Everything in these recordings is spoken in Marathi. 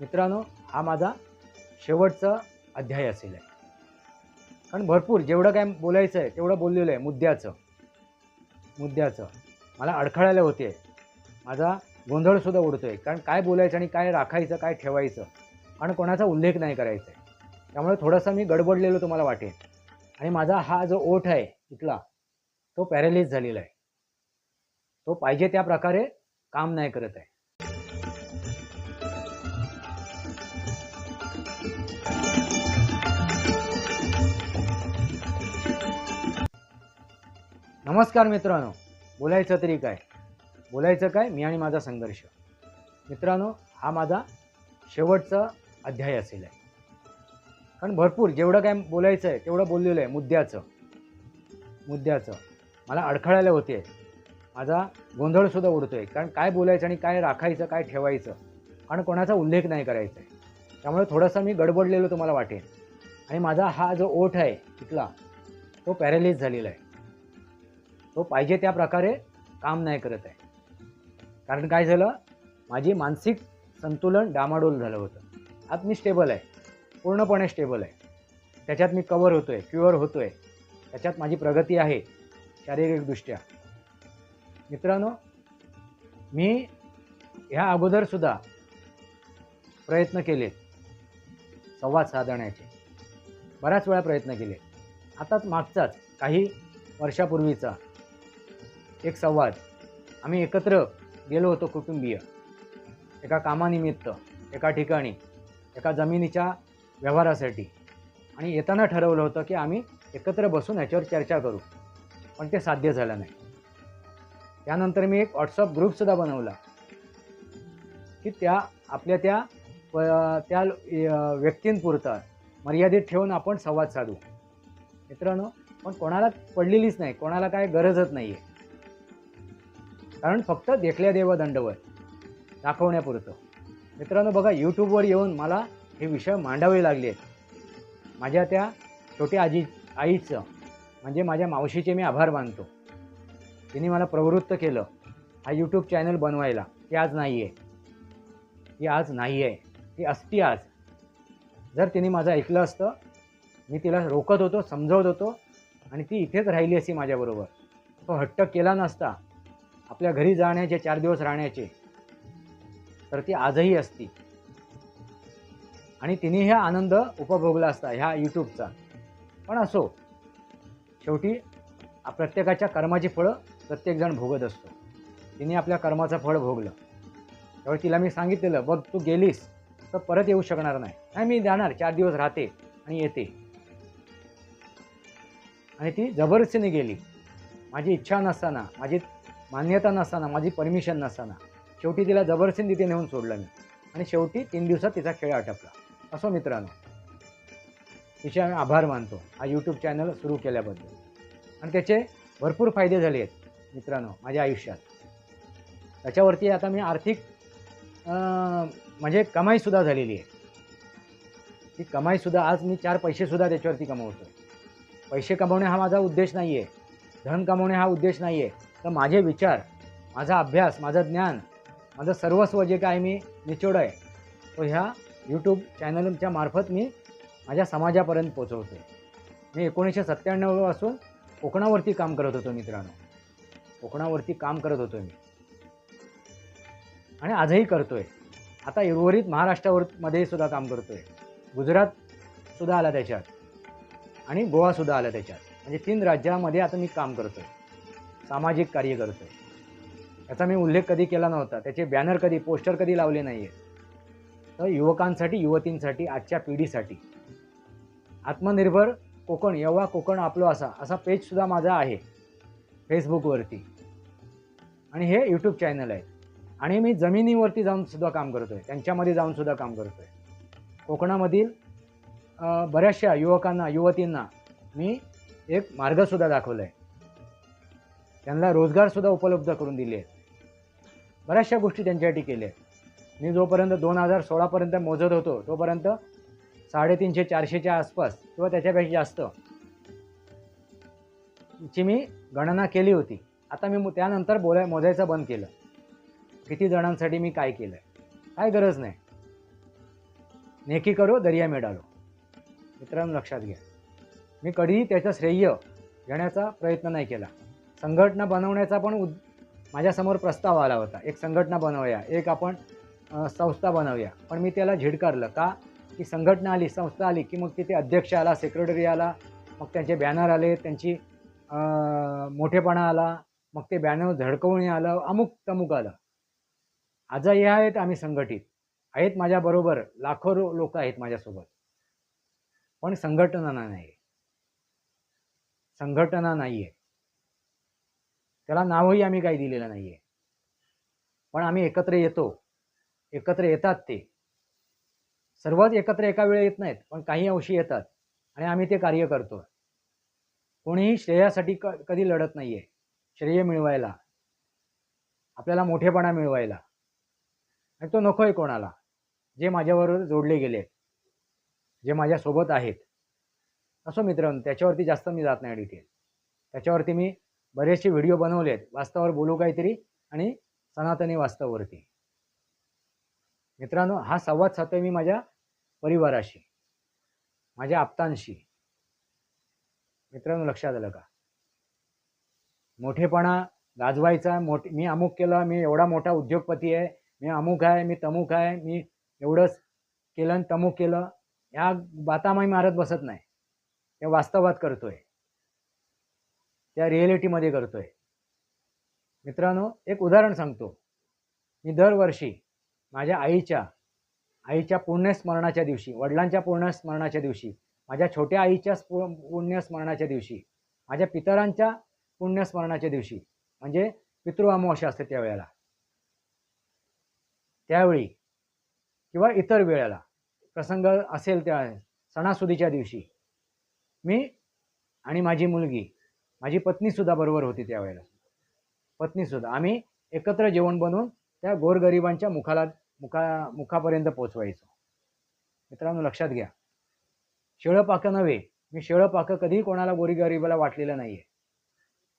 मित्रांनो हा माझा शेवटचा अध्याय असेल. आहे कारण भरपूर जेवढं काय बोलायचं आहे तेवढं बोललेलं आहे मुद्द्याचं. मुद्द्याचं. मला अडखळायला होते माझा गोंधळसुद्धा उडतो आहे कारण काय बोलायचं आणि काय राखायचं काय ठेवायचं आणि कोणाचा उल्लेख नाही करायचा आहे. त्यामुळे थोडंसं मी गडबडलेलो तुम्हाला वाटेल. आणि माझा हा जो ओठ आहे इथला तो पॅरेलिस झालेला आहे. तो पाहिजे त्या प्रकारे काम नाही करत आहे. नमस्कार मित्रांनो. बोलायचं तरी काय? बोलायचं काय? मी आणि माझा संघर्ष. मित्रांनो हा माझा शेवटचा अध्याय असेल आहे. कारण भरपूर जेवढं काय बोलायचं आहे तेवढं बोललेलं आहे मुद्द्याचं. मुद्द्याचं. मला अडखळायला होते माझा गोंधळसुद्धा उडतो आहे कारण काय बोलायचं आणि काय राखायचं काय ठेवायचं आणि कोणाचा उल्लेख नाही करायचा आहे. त्यामुळे थोडंसं मी गडबडलेलो तुम्हाला वाटेल. आणि माझा हा जो ओठ आहे तिथला तो पॅरेलिस झालेला आहे. तो पाहिजे त्या प्रकारे काम नाही करत आहे. कारण काय झालं? माझी मानसिक संतुलन डामाडोल झालं होतं. आत मी स्टेबल आहे. पूर्णपणे स्टेबल आहे. त्याच्यात मी कवर होतो आहे क्युअर होतो आहे त्याच्यात माझी प्रगती आहे शारीरिकदृष्ट्या मित्रांनो मी ह्या अगोदरसुद्धा प्रयत्न केले संवाद साधण्याचे. बऱ्याच वेळा प्रयत्न केले आताच मागचाच काही वर्षापूर्वीचा. एक संवाद. आम्ही एकत्र गेलो होतो कुटुंबीय. एका कामानिमित्त एका ठिकाणी एका जमिनीच्या व्यवहारासाठी. आणि येताना ठरवलं होतं की आम्ही एकत्र बसून ह्याच्यावर चर्चा करू. पण ते साध्य झालं नाही. त्यानंतर मी एक व्हॉट्सअप ग्रुपसुद्धा बनवला. की त्या आपल्या त्या प- त्या व्यक्तींपुरता मर्यादित ठेवून आपण संवाद साधू. मित्रांनो पण कोणाला पडलेलीच नाही. कोणाला काय गरजच नाही आहे कारण फक्त देखल्या देव दंडवत दाखवण्यापुरतं. मित्रांनो बघा यूट्यूबवर येऊन मला हे विषय मांडावे लागले आहेत. माझ्या त्या छोट्या आजी आईचं म्हणजे माझ्या मावशीचे मी आभार मानतो. तिने मला प्रवृत्त केलं हा यूट्यूब चॅनल बनवायला. ती आज नाही आहे ती आज नाही आहे ती असती आज. जर तिने माझं ऐकलं असतं मी तिला रोकत होतो समजवत होतो आणि ती इथेच राहिली असती माझ्याबरोबर. तो हट्ट केला नसता. आपल्या घरी जाण्याचे चार दिवस राहण्याचे. तर ती आजही असती. आणि तिने हा आनंद उपभोगला असता ह्या यूट्यूबचा पण असो शेवटी प्रत्येकाच्या कर्माची फळं प्रत्येकजण भोगत असतो. तिने आपल्या कर्माचं फळ भोगलं. त्यावेळी तिला मी सांगितलेलं बघ तू गेलीस तर परत येऊ शकणार नाही. नाही मी जाणार चार दिवस राहते आणि येते. आणि ती जबरदस्तीने गेली. माझी इच्छा नसताना माझी मान्यता नसताना माझी परमिशन नसताना शेवटी तिला जबरदस्तीने तिथे नेऊन सोडलं मी. आणि शेवटी तीन दिवसात तिचा खेळ आटपला. असो मित्रांनो. तिचे आम्ही आभार मानतो. हा यूट्यूब चॅनल सुरू केल्याबद्दल. आणि त्याचे भरपूर फायदे झाले आहेत मित्रांनो माझ्या आयुष्यात. त्याच्यावरती आता मी आर्थिक म्हणजे कमाईसुद्धा झालेली आहे. ती कमाईसुद्धा आज मी चार पैसेसुद्धा त्याच्यावरती कमवतो पैसे कमवणे हा माझा उद्देश नाही आहे धन कमवणे हा उद्देश नाही आहे तर माझे विचार माझा अभ्यास माझं ज्ञान माझं सर्वस्व जे काय मी निचोड आहे तो ह्या यूट्यूब चॅनलच्या मार्फत मी माझ्या समाजापर्यंत पोचवतो आहे मी एकोणीसशे सत्त्याण्णवपासून कोकणावरती काम करत होतो मित्रांनो. कोकणावरती काम करत होतो मी. आणि आजही करतोय. आता उर्वरित महाराष्ट्रावर मध्ये सुद्धा काम करतोय. गुजरात सुद्धा आला त्याच्यात. आणि गोवासुद्धा आला त्याच्यात. म्हणजे तीन राज्यामध्ये आता मी काम करतोय. सामाजिक कार्य करतो आहे याचा मी उल्लेख कधी केला नव्हता. त्याचे बॅनर कधी पोस्टर कधी लावले नाही आहे तर युवकांसाठी युवतींसाठी आजच्या पिढीसाठी. आत्मनिर्भर कोकण यवा कोकण आपलो असा असा पेजसुद्धा माझा आहे. फेसबुकवरती आणि हे यूट्यूब चॅनल आहे. आणि मी जमिनीवरती जाऊनसुद्धा काम करतो आहे त्यांच्यामध्ये जाऊनसुद्धा काम करतो आहे कोकणामधील बऱ्याचशा युवकांना युवतींना मी एक मार्गसुद्धा दाखवला आहे त्यांना रोजगारसुद्धा उपलब्ध करून दिले. आहेत बऱ्याचशा गोष्टी त्यांच्यासाठी केल्या. आहेत मी जोपर्यंत दोन हजार सोळापर्यंत मोजत होतो तोपर्यंत साडेतीनशे चारशेच्या आसपास किंवा त्याच्यापेक्षा जास्त ची मी गणना केली होती. आता मी त्यानंतर बोलाय मोजायचं बंद केलं. किती जणांसाठी मी काय केलं आहे काय गरज नाही. नेकी करो दर्या मिळालो मित्रांनो लक्षात घ्या. मी कधीही त्याचं श्रेय घेण्याचा प्रयत्न नाही केला. संघटना बनवण्याचा पण उद माझ्यासमोर प्रस्ताव आला होता. एक संघटना बनवूया एक आपण संस्था बनवूया. पण मी त्याला झिडकारलं. का? की संघटना आली संस्था आली की मग तिथे अध्यक्ष आला सेक्रेटरी आला मग त्यांचे बॅनर आले त्यांची मोठेपणा आला मग ते बॅनर झडकवून आलं अमुक तमुक आलं. आजही आहेत आम्ही संघटित. आहेत माझ्याबरोबर लाखो लोक आहेत माझ्यासोबत. पण संघटना नाही. संघटना नाही आहे त्याला नावही आम्ही काही दिलेलं नाही आहे पण आम्ही एकत्र येतो. एकत्र येतात ते. सर्वच एकत्र एका वेळी येत नाहीत पण काही अंशी येतात आणि आम्ही ते कार्य करतो. कोणीही श्रेयासाठी क कधी लढत नाही आहे श्रेय मिळवायला. आपल्याला मोठेपणा मिळवायला. आणि तो नको आहे कोणाला. जे माझ्याबरोबर जोडले गेले जे माझ्यासोबत आहेत. असो मित्रांनो त्याच्यावरती जास्त मी जात नाही डिटेल त्याच्यावरती मी बरेचसे व्हिडिओ बनवले आहेत वास्तवावर बोलू काहीतरी आणि सनातनी वास्तवावरती. मित्रांनो हा संवाद साधतोय मी माझ्या परिवाराशी माझ्या आप्तांशी. मित्रांनो लक्षात आलं का? मोठेपणा गाजवायचा मोठे मी अमुक केलं मी एवढा मोठा उद्योगपती आहे मी अमुक आहे मी तमुक आहे मी एवढंच केलं आणि तमुक केलं ह्या बातामाही मारत बसत नाही. हे वास्तवात करतोय. त्या रिॲलिटीमध्ये करतोय. मित्रांनो एक उदाहरण सांगतो. मी दरवर्षी माझ्या आईच्या आईच्या पुण्यस्मरणाच्या दिवशी वडिलांच्या पुण्यस्मरणाच्या दिवशी माझ्या छोट्या आईच्या स्पु- पुण्यस्मरणाच्या दिवशी माझ्या पितरांच्या पुण्यस्मरणाच्या दिवशी म्हणजे पितृ अमावस्या असते त्यावेळेला त्यावेळी किंवा इतर वेळेला प्रसंग असेल त्या सणासुदीच्या दिवशी मी आणि माझी मुलगी माझी पत्नीसुद्धा बरोबर होती त्यावेळेला. पत्नीसुद्धा आम्ही एकत्र जेवण बनवून त्या गोरगरिबांच्या मुखाला मुखा मुखापर्यंत पोचवायचो. मित्रांनो लक्षात घ्या. शेळं पाकं नव्हे. मी शेळं पाकं कधीही कोणाला गोरीगरिबाला वाटलेलं नाही आहे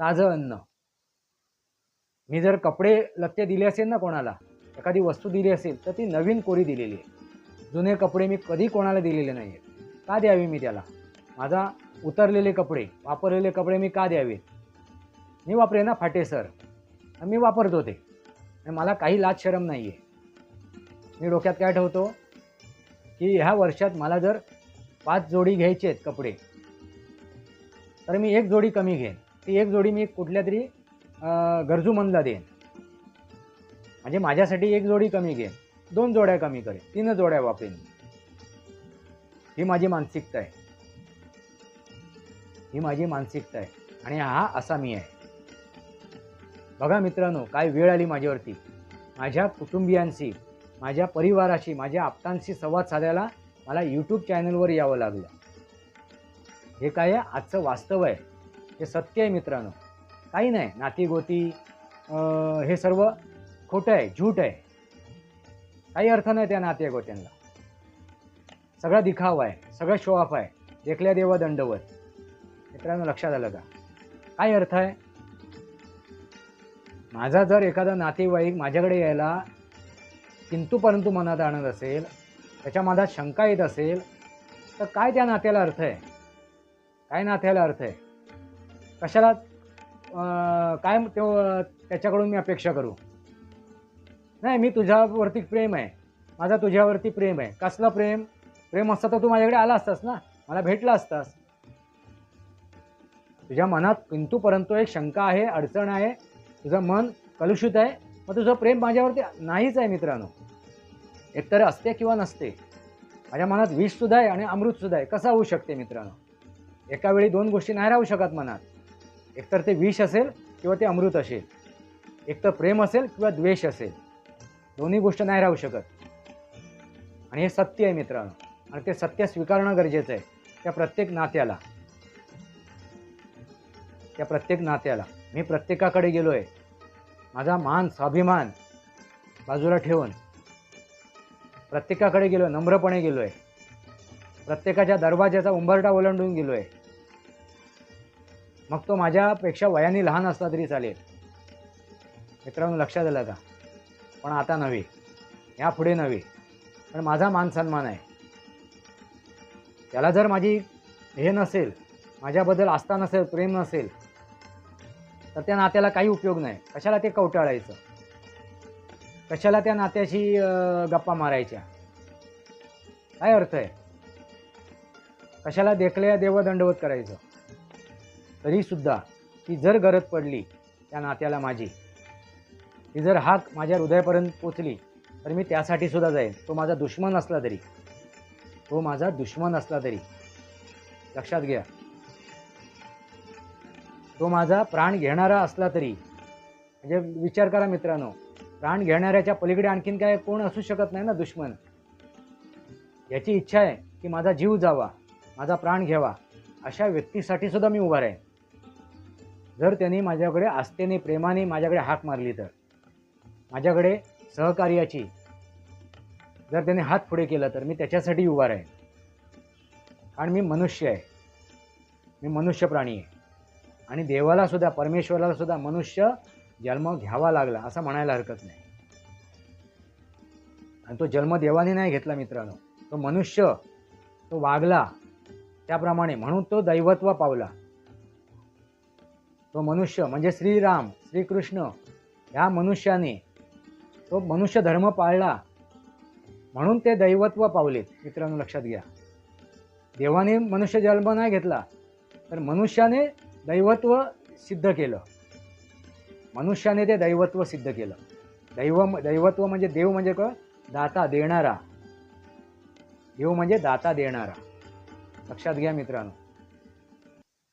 ताजं अन्न. मी जर कपडे लत्ते दिले असेल ना कोणाला एखादी वस्तू दिली असेल तर ती नवीन कोरी दिलेली आहे. जुने कपडे मी कधी कोणाला दिलेले नाही आहेत का द्यावी मी त्याला? माझा उतरलेले कपडे वापरलेले कपडे मी का द्यावेत? मी वापरे ना फाटे सर. मी वापरतो ते. मला काही लाज शरम नाही आहे मी डोक्यात काय ठेवतो? की ह्या वर्षात मला जर पाच जोडी घ्यायचे आहेत कपडे तर मी एक जोडी कमी घेईन. ती एक जोडी मी कुठल्या तरी गरजू गरजूमंदला देईन. म्हणजे माझ्यासाठी एक जोडी कमी घेईन. दोन जोड्या कमी करेन. तीन जोड्या वापरेन ही माझी मानसिकता आहे. ही माझी मानसिकता आहे. आणि हा असा मी आहे. बघा मित्रांनो काय वेळ आली माझ्यावरती. माझ्या कुटुंबियांशी माझ्या परिवाराशी माझ्या आप्तांशी संवाद साधायला मला यूट्यूब चॅनलवर यावं लागलं. हे काय आहे? आजचं वास्तव आहे. हे सत्य आहे मित्रांनो. काही नाही. नातीगोती अं, हे सर्व खोटं आहे झूट आहे. काही अर्थ नाही त्या नात्या गोत्यांना सगळा दिखावा आहे. सगळं शो ऑफ आहे. देखल्या देवा दंडवत. मित्रांनो लक्षात आलं का? काय अर्थ आहे? माझा जर एखादा नातेवाईक माझ्याकडे यायला किंतु परंतु मनात आणत असेल त्याच्या मनात शंका येत असेल तर काय त्या नात्याला अर्थ आहे? काय नात्याला अर्थ आहे? कशाला काय तो त्याच्याकडून मी अपेक्षा करू? नाही मी तुझ्यावरती प्रेम आहे. माझा तुझ्यावरती प्रेम आहे. कसलं प्रेम? प्रेम असतं तर तू माझ्याकडे आला असतास ना? मला भेटला असतास. तुझ्या मनात किंतू परंतु एक शंका आहे अडचण आहे तुझं मन कलुषित आहे मग तुझं प्रेम माझ्यावरती नाहीच आहे मित्रांनो. एकतर असते किंवा नसते माझ्या मनात विषसुद्धा आहे आणि अमृतसुद्धा आहे. कसं होऊ शकते मित्रांनो? एका वेळी दोन गोष्टी नाही राहू शकत मनात. एकतर ते विष असेल किंवा ते अमृत असेल. एकतर प्रेम असेल किंवा द्वेष असेल. दोन्ही गोष्ट नाही राहू शकत. आणि हे सत्य आहे मित्रांनो. आणि ते सत्य स्वीकारणं गरजेचं आहे. त्या प्रत्येक नात्याला. त्या प्रत्येक नात्याला. मी प्रत्येकाकडे गेलो आहे माझा मान स्वाभिमान बाजूला ठेवून प्रत्येकाकडे गेलो नम्रपणे गेलो आहे प्रत्येकाच्या दरवाज्याचा उंबरटा ओलांडून गेलो आहे मग तो माझ्यापेक्षा वयाने लहान असला तरी चालेल. मित्रांनो लक्षात आलं का? पण आता नव्हे. यापुढे नव्हे. पण माझा मान सन्मान आहे. त्याला जर माझी हे नसेल माझ्याबद्दल आस्था नसेल प्रेम नसेल तर त्या नात्याला काही उपयोग नाही. कशाला ते कवटाळायचं? कशाला त्या नात्याशी गप्पा मारायच्या? काय अर्थ आहे? कशाला देखल्या देव दंडवत करायचं? तरीसुद्धा ती जर गरज पडली त्या नात्याला माझी. ती जर हाक माझ्या हृदयापर्यंत पोचली तर मी त्यासाठी सुद्धा जाईन. तो माझा दुश्मन असला तरी. तो माझा दुश्मन असला तरी. लक्षात घ्या. तो माझा प्राण घेणारा असला तरी. म्हणजे विचार करा मित्रांनो प्राण घेणाऱ्याच्या पलीकडे आणखीन काय कोण असू शकत नाही ना दुश्मन? याची इच्छा आहे की माझा जीव जावा माझा प्राण घ्यावा अशा व्यक्तीसाठी सुद्धा मी उभा आहे जर त्यांनी माझ्याकडे आस्थेने प्रेमाने माझ्याकडे हाक मारली तर माझ्याकडे सहकार्याची जर त्याने हात पुढे केला तर मी त्याच्यासाठी उभा आहे कारण मी मनुष्य आहे. मी मनुष्य प्राणी आहे. आणि देवाला सुद्धा परमेश्वराला सुद्धा मनुष्य जन्म घ्यावा लागला असं म्हणायला हरकत नाही. आणि तो जन्म देवाने नाही घेतला मित्रांनो. तो मनुष्य तो वागला त्याप्रमाणे म्हणून तो दैवत्व पावला. तो मनुष्य म्हणजे श्रीराम श्रीकृष्ण ह्या मनुष्याने तो मनुष्य धर्म पाळला म्हणून ते दैवत्व पावलेत. मित्रांनो लक्षात घ्या. देवाने मनुष्य जन्म नाही घेतला तर मनुष्याने दैवत्व सिद्ध केलं. मनुष्याने ते दैवत्व सिद्ध केलं. दैव दैवत्व म्हणजे देव म्हणजे क दाता देणारा. देव म्हणजे दाता देणारा. लक्षात घ्या मित्रांनो.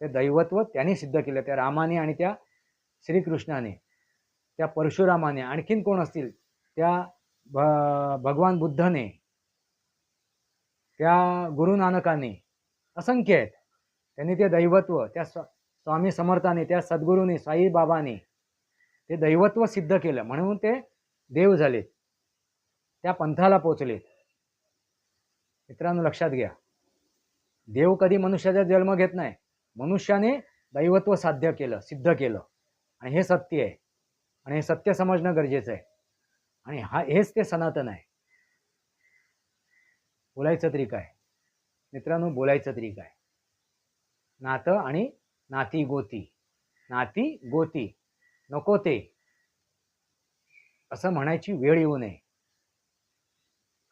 ते दैवत्व त्यांनी सिद्ध केलं. त्या रामाने आणि त्या श्रीकृष्णाने त्या परशुरामाने आणखीन कोण असतील? त्या भ भगवान बुद्धने त्या गुरु नानकाने असंख्य आहेत. त्यांनी ते दैवत्व त्या स्व स्वामी समर्थाने त्या सद्गुरूने साईबाबाने ते दैवत्व सिद्ध केलं. म्हणून ते देव झालेत त्या पंथाला पोचलेत मित्रांनो लक्षात घ्या. देव कधी मनुष्याचा जन्म घेत नाही. मनुष्याने दैवत्व साध्य केलं सिद्ध केलं. आणि हे सत्य आहे. आणि हे सत्य समजणं गरजेचं आहे. आणि हा हेच ते सनातन आहे. बोलायचं तरी काय? मित्रांनो बोलायचं तरी काय? नातं आणि नाती गोती. नाती गोती. नको ते. असं म्हणायची वेळ येऊ नये.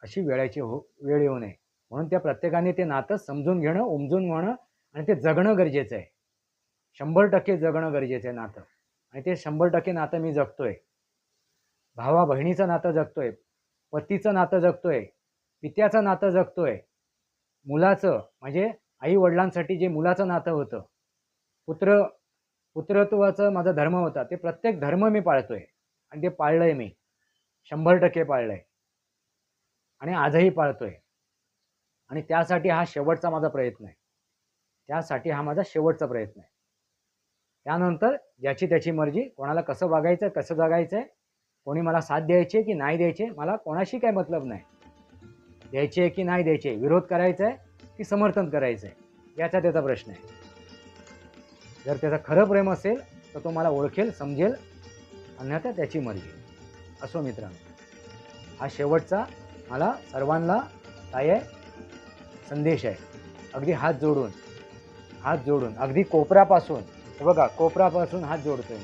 अशी वेळाची हो वेळ येऊ नये. म्हणून त्या प्रत्येकाने ते नातं समजून घेणं उमजून घेणं आणि ते जगणं गरजेचं आहे. शंभर टक्के जगणं गरजेचं आहे नातं. आणि ते शंभर टक्के नातं मी जगतोय. भावा बहिणीचं नातं जगतोय. पतीचं नातं जगतोय. पित्याचं नातं जगतोय. मुलाचं म्हणजे आई वडिलांसाठी जे मुलाचं नातं होतं पुत्र पुत्रत्वाचं माझा धर्म होता. ते प्रत्येक धर्म मी पाळतोय. आणि ते पाळलंय मी. शंभर टक्के पाळलंय. आणि आजही पाळतोय. आणि त्यासाठी हा शेवटचा माझा प्रयत्न आहे. त्यासाठी हा माझा शेवटचा प्रयत्न आहे. त्यानंतर ज्याची त्याची मर्जी कोणाला कसं वागायचं कसं जगायचं आहे कोणी मला साथ द्यायचे की नाही द्यायचे मला कोणाशी काय मतलब नाही. द्यायचे की नाही द्यायचे विरोध करायचा आहे की समर्थन करायचं आहे याचा त्याचा प्रश्न आहे. जर त्याचं खरं प्रेम असेल तर तो मला ओळखेल समजेल अन्यथा त्याची मर्जी. असो मित्रांनो. हा शेवटचा मला सर्वांना काय आहे? संदेश आहे. अगदी हात जोडून हात जोडून अगदी कोपऱ्यापासून. हे बघा कोपऱ्यापासून हात जोडतोय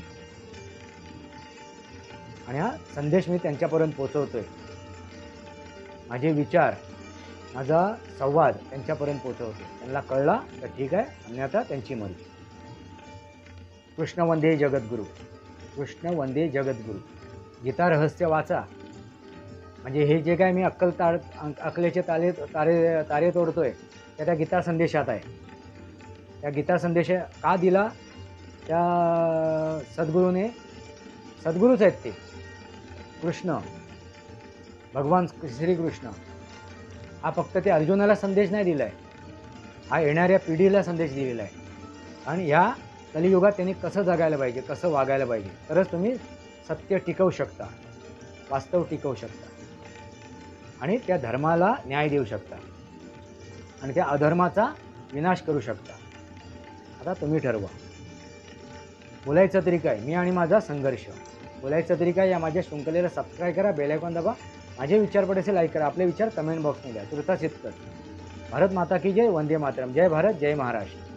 आणि हा संदेश मी त्यांच्यापर्यंत पोचवतोय. माझे विचार माझा संवाद त्यांच्यापर्यंत पोचवतो त्यांना कळला तर ठीक आहे अन्यथा त्यांची मर्जी. कृष्ण वंदे जगद्गुरू. कृष्ण वंदे जगद्गुरू. गीता रहस्य वाचा. म्हणजे हे जे काय मी अक्कल तार अकलेचे ताले तारे तारे तोडतो आहे त्या त्या गीता संदेशात आहे. त्या गीता संदेश का दिला? त्या सद्गुरूने सद्गुरूच आहेत ते. कृष्ण. भगवान श्रीकृष्ण हा फक्त ते अर्जुनाला संदेश नाही दिला आहे हा येणाऱ्या पिढीला संदेश दिलेला आहे. आणि ह्या कलियुगात त्यांनी कसं जगायला पाहिजे कसं वागायला पाहिजे तरच तुम्ही सत्य टिकवू शकता वास्तव टिकवू शकता. आणि त्या धर्माला न्याय देऊ शकता. आणि त्या अधर्माचा विनाश करू शकता. आता तुम्ही ठरवा. बोलायचं तरी काय? मी आणि माझा संघर्ष. बोलायचं तरी काय? या माझ्या शृंखलेला सबस्क्राईब करा बेलायकॉन दाबा. माझे विचार पडेसे लाईक करा. आपले विचार कमेंट बॉक्समध्ये द्या. तुर्तास इतकंच भारत माता की जय. वंदे मातरम. जय भारत जय महाराष्ट्र.